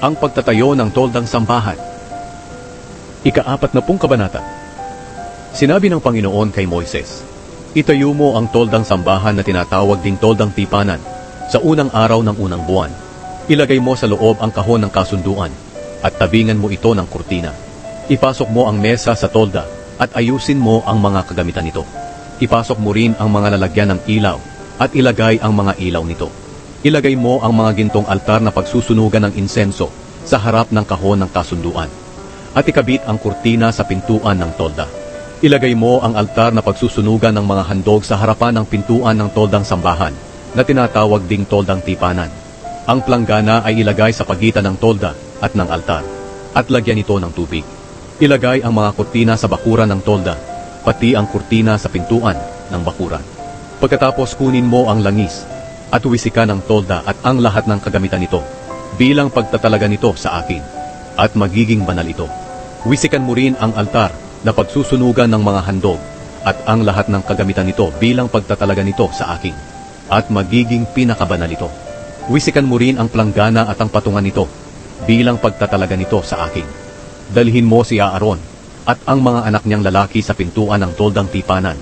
ang pagtatayo ng toldang sambahan. Ikaapat na pong kabanata. Sinabi ng Panginoon kay Moises, Itayo mo ang toldang sambahan na tinatawag ding toldang tipanan sa unang araw ng unang buwan. Ilagay mo sa loob ang kahon ng kasunduan at tabingan mo ito ng kurtina. Ipasok mo ang mesa sa tolda at ayusin mo ang mga kagamitan nito. Ipasok mo rin ang mga lalagyan ng ilaw at ilagay ang mga ilaw nito. Ilagay mo ang mga gintong altar na pagsusunugan ng insenso sa harap ng kahon ng kasunduan. At ikabit ang kurtina sa pintuan ng tolda. Ilagay mo ang altar na pagsusunugan ng mga handog sa harapan ng pintuan ng toldang sambahan na tinatawag ding toldang tipanan. Ang planggana ay ilagay sa pagitan ng tolda at ng altar at lagyan ito ng tubig. Ilagay ang mga kurtina sa bakuran ng tolda, pati ang kurtina sa pintuan ng bakuran. Pagkatapos kunin mo ang langis at wisikan ng tolda at ang lahat ng kagamitan nito bilang pagtatalaga nito sa akin at magiging banal ito. Wisikan mo rin ang altar na pagsusunugan ng mga handog at ang lahat ng kagamitan nito bilang pagtatalaga nito sa akin at magiging pinakabanal ito. Wisikan mo rin ang planggana at ang patungan nito bilang pagtatalaga nito sa akin. Dalhin mo si Aaron at ang mga anak niyang lalaki sa pintuan ng toldang tipanan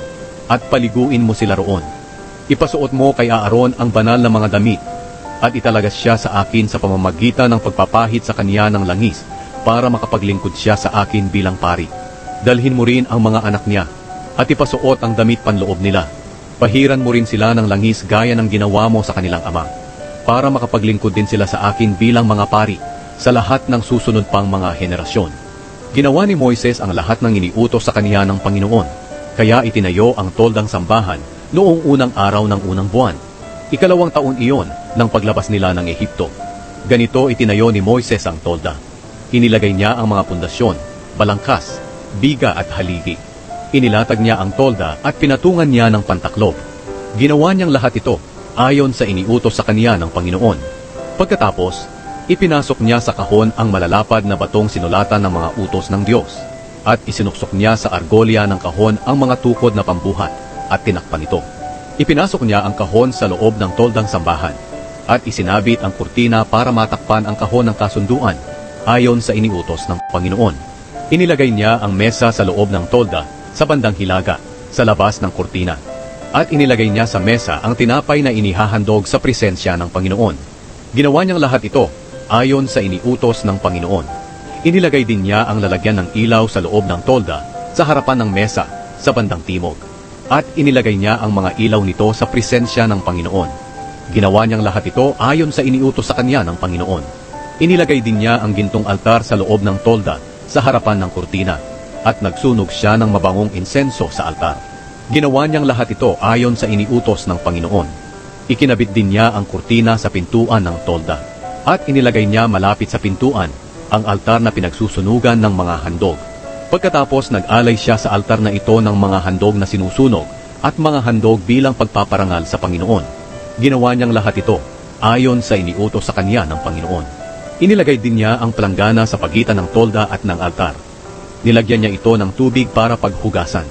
at paliguin mo sila roon. Ipasuot mo kay Aaron ang banal na mga damit at italagas siya sa akin sa pamamagitan ng pagpapahid sa kanya ng langis para makapaglingkod siya sa akin bilang pari. Dalhin mo rin ang mga anak niya at ipasuot ang damit panloob nila. Pahiran mo rin sila ng langis gaya ng ginawa mo sa kanilang ama para makapaglingkod din sila sa akin bilang mga pari sa lahat ng susunod pang mga henerasyon. Ginawa ni Moises ang lahat ng iniutos sa kaniya ng Panginoon, kaya itinayo ang toldang sambahan noong unang araw ng unang buwan. Ikalawang taon iyon ng paglabas nila ng Ehipto. Ganito itinayo ni Moises ang tolda. Inilagay niya ang mga pundasyon, balangkas, biga at haligi. Inilatag niya ang tolda at pinatungan niya ng pantaklob. Ginawa niyang lahat ito ayon sa iniutos sa kaniya ng Panginoon. Pagkatapos, ipinasok niya sa kahon ang malalapad na batong sinulatan ng mga utos ng Diyos at isinuksok niya sa argolya ng kahon ang mga tukod na pambuhat at tinakpan ito. Ipinasok niya ang kahon sa loob ng toldang sambahan at isinabit ang kurtina para matakpan ang kahon ng kasunduan ayon sa iniutos ng Panginoon. Inilagay niya ang mesa sa loob ng tolda sa bandang hilaga sa labas ng kurtina at inilagay niya sa mesa ang tinapay na inihahandog sa presensya ng Panginoon. Ginawa niyang lahat ito ayon sa iniutos ng Panginoon. Inilagay din niya ang lalagyan ng ilaw sa loob ng tolda sa harapan ng mesa sa bandang timog. At inilagay niya ang mga ilaw nito sa presensya ng Panginoon. Ginawa niyang lahat ito ayon sa iniutos sa kanya ng Panginoon. Inilagay din niya ang gintong altar sa loob ng tolda sa harapan ng kurtina at nagsunog siya ng mabangong insenso sa altar. Ginawa niyang lahat ito ayon sa iniutos ng Panginoon. Ikinabit din niya ang kurtina sa pintuan ng tolda at inilagay niya malapit sa pintuan ang altar na pinagsusunugan ng mga handog. Pagkatapos nag-alay siya sa altar na ito ng mga handog na sinusunog at mga handog bilang pagpaparangal sa Panginoon. Ginawa niyang lahat ito ayon sa iniutos sa kanya ng Panginoon. Inilagay din niya ang planggana sa pagitan ng tolda at ng altar. Nilagyan niya ito ng tubig para paghugasan.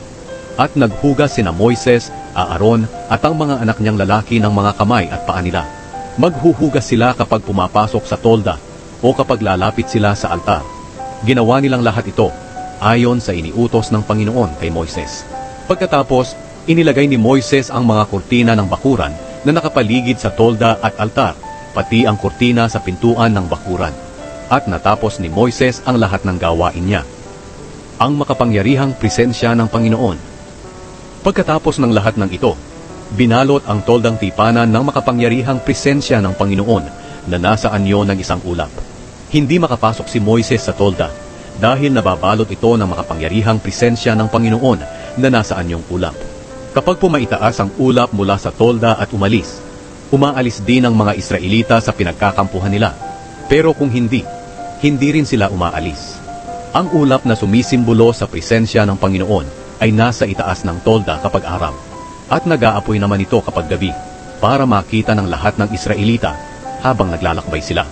At naghugas sina Moises, Aaron at ang mga anak niyang lalaki ng mga kamay at paa nila. Maghuhugas sila kapag pumapasok sa tolda o kapag lalapit sila sa altar. Ginawa nilang lahat ito ayon sa iniutos ng Panginoon kay Moises. Pagkatapos, inilagay ni Moises ang mga kurtina ng bakuran na nakapaligid sa tolda at altar, pati ang kurtina sa pintuan ng bakuran. At natapos ni Moises ang lahat ng gawain niya. Ang makapangyarihang presensya ng Panginoon. Pagkatapos ng lahat ng ito, binalot ang toldang tipanan ng makapangyarihang presensya ng Panginoon na nasa anyo ng isang ulap. Hindi makapasok si Moises sa tolda dahil nababalot ito ng makapangyarihang presensya ng Panginoon na nasa anyong ulap. Kapag pumaitaas ang ulap mula sa tolda at umalis, umaalis din ang mga Israelita sa pinagkakampuhan nila. Pero kung hindi, hindi rin sila umaalis. Ang ulap na sumisimbolo sa presensya ng Panginoon ay nasa itaas ng tolda kapag araw at nag-aapoy naman ito kapag gabi para makita ng lahat ng Israelita habang naglalakbay sila.